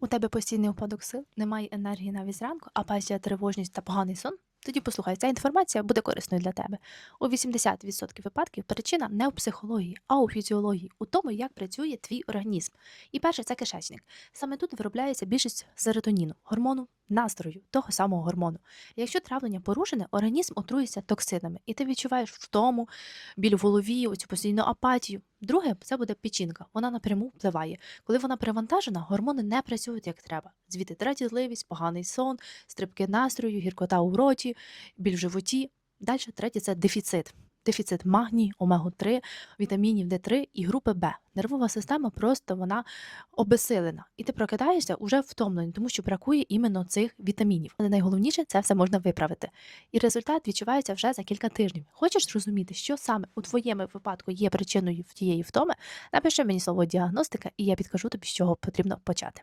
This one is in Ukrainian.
У тебе постійний упадок сил, немає енергії навіть зранку, апатія, тривожність та поганий сон? Тоді послухай, ця інформація буде корисною для тебе. У 80% випадків причина не у психології, а у фізіології, у тому, як працює твій організм. І перше це кишечник. Саме тут виробляється більшість серотоніну, гормону настрою, того самого гормону. Якщо травлення порушене, організм отруїться токсинами, і ти відчуваєш втому, біль в голові, оцю постійну апатію. Друге, це буде печінка. Вона напряму впливає. Коли вона перевантажена, гормони не працюють як треба. Звідти дратівливість, поганий сон, стрибки настрою, гіркота у роті, біль в животі. Далі третє це дефіцит. Дефіцит магнію, омегу-3, вітамінів Д3 і групи Б. Нервова система просто вона обесилена. І ти прокидаєшся уже втомлений, тому що бракує іменно цих вітамінів. Але найголовніше це все можна виправити. І результат відчувається вже за кілька тижнів. Хочеш зрозуміти, що саме у твоєму випадку є причиною тієї втоми? Напиши мені слово діагностика, і я підкажу тобі, з чого потрібно почати.